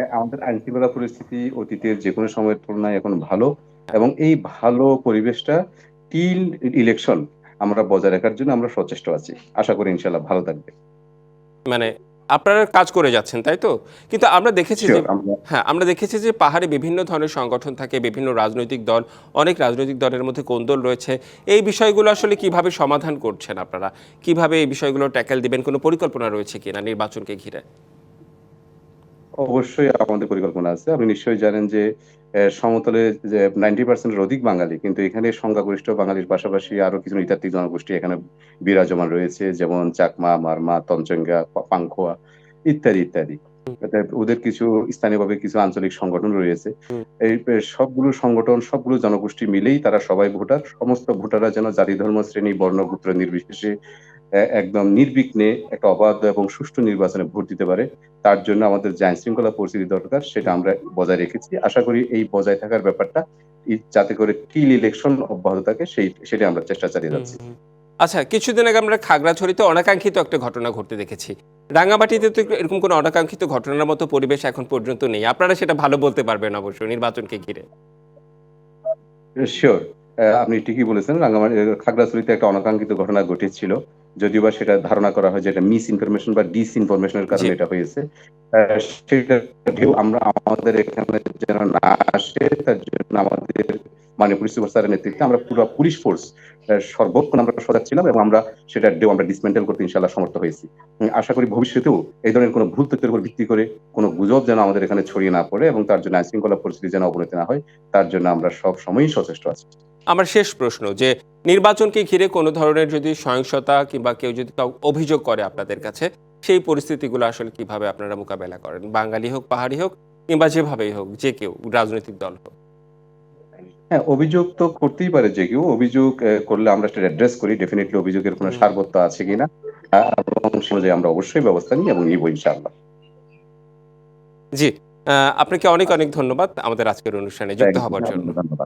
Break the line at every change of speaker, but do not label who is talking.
হ্যাঁ, আমাদের আইনশৃঙ্খলা পরিস্থিতি অতীতের যেকোনো সময়ের তুলনায় এখন ভালো এবং এই ভালো পরিবেশটা টিল ইলেকশন আমরা বজায় রাখার জন্য আমরা সচেষ্ট আছি। আশা করি ইনশাল্লাহ ভালো থাকবে।
মানে আপনারা কাজ করে যাচ্ছেন তাই তো? কিন্তু আমরা দেখেছি যে হ্যাঁ আমরা দেখেছি যে পাহাড়ে বিভিন্ন ধরনের সংগঠন থাকে বিভিন্ন রাজনৈতিক দল অনেক রাজনৈতিক দলের মধ্যে কোন্দল রয়েছে। এই বিষয়গুলো আসলে কীভাবে সমাধান করছেন আপনারা? কীভাবে এই বিষয়গুলো ট্যাকেল দিবেন? কোনো পরিকল্পনা রয়েছে কিনা নির্বাচনকে ঘিরে?
অবশ্যই আমাদের পরিকল্পনা আছে। আপনি নিশ্চয়ই জানেন যে সমতলে যে নাইনটি পার্সেন্টের অধিক বাঙালি কিন্তু এখানে সংখ্যাগরিষ্ঠ বাঙালির পাশাপাশি আরও কিছু নৃতাত্ত্বিক জনগোষ্ঠী এখানে বিরাজমান রয়েছে যেমন চাকমা মারমা তঞ্চঙ্গা পাংখোয়া ইত্যাদি ইত্যাদি। ওদের কিছু স্থানীয়ভাবে কিছু আঞ্চলিক সংগঠন রয়েছে। এই সবগুলো সংগঠন সবগুলো জনগোষ্ঠী মিলেই তারা সবাই ভোটার। সমস্ত ভোটাররা যেন জাতি ধর্ম শ্রেণি বর্ণ গোত্র নির্বিশেষে একদম নির্বিঘ্নে একটা অবাধ এবং সুষ্ঠু নির্বাচনে ভোট দিতে পারে। তার জন্য আমাদের যে আইন শৃঙ্খলা পরিস্থিতি দরকার সেটা আমরা বজায় রেখেছি। আশা করি এই বজায় থাকার ব্যাপারটা যাতে করে টিল ইলেকশন অব্যাহত থাকে সেই সেটা আমরা চেষ্টা চালিয়ে যাচ্ছি।
আচ্ছা কিছুদিন আগে আমরা খাগড়াছড়িতে অনাকাঙ্ক্ষিত একটা ঘটনা ঘটতে দেখেছি। রাঙামাটিতে তো এরকম কোনো অনাকাঙ্ক্ষিত ঘটনার মতো পরিবেশ এখন পর্যন্ত নেই। আপনারা সেটা ভালো বলতে পারবেন অবশ্য নির্বাচনকে ঘিরে।
শিওর আপনি ঠিকই বলেছেন রাঙ্গামাটি খাগড়াছড়িতে একটা অনাকাঙ্ক্ষিত ঘটনা ঘটেছিল। যদিও বা সেটা ধারণা করা হয় যে এটা মিস ইনফরমেশন বা ডিস ইনফরমেশনের কারণে এটা হয়েছে। সেটা ঢেউ আমরা আমাদের এখানে যেন না আসে তার জন্য আমাদের মানে পুলিশ সুপার স্যারের নেতৃত্বে আমরা পুরো পুলিশ ফোর্স সর্বক্ষণ আমরা সজাগ ছিলাম এবং আমরা সেটা ঢেউ আমরা ডিসমেন্টেল করতে ইনশাল্লাহ সমর্থ হয়েছি। আশা করি ভবিষ্যতেও এই ধরনের কোনো ভুল তথ্যের উপর ভিত্তি করে কোনো গুজব যেন আমাদের এখানে ছড়িয়ে না পড়ে এবং তার জন্য আইন শৃঙ্খলা পরিস্থিতি যেন অবনতি না হয় তার জন্য আমরা সব সময়ই সচেষ্ট আছি।
আমার শেষ প্রশ্ন যে নির্বাচনকে ঘিরে কোনো ধরনের যদি সহিংসতা কিংবা কেউ যদি কাউ অভিযোগ করে আপনাদের কাছে সেই পরিস্থিতিগুলো আসলে কীভাবে আপনারা মোকাবেলা করেন? বাঙালি হোক পাহাড়ি হোক কিংবা যেভাবেই হোক যে কেউ রাজনৈতিক দল হোক।
হ্যাঁ অভিযোগ তো করতেই পারে যে কেউ। অভিযোগ করলে আমরা সেটা অ্যাড্রেস করি। ডেফিনেটলি অভিযোগের কোনো
হুম।
সারবত্য আছে কিনা এবং সে আমরা অবশ্যই ব্যবস্থা নিই এবং নিব ইনশাআল্লাহ।
জি আপনাকে অনেক অনেক ধন্যবাদ আমাদের আজকের অনুষ্ঠানে যুক্ত হবার জন্য।
ধন্যবাদ।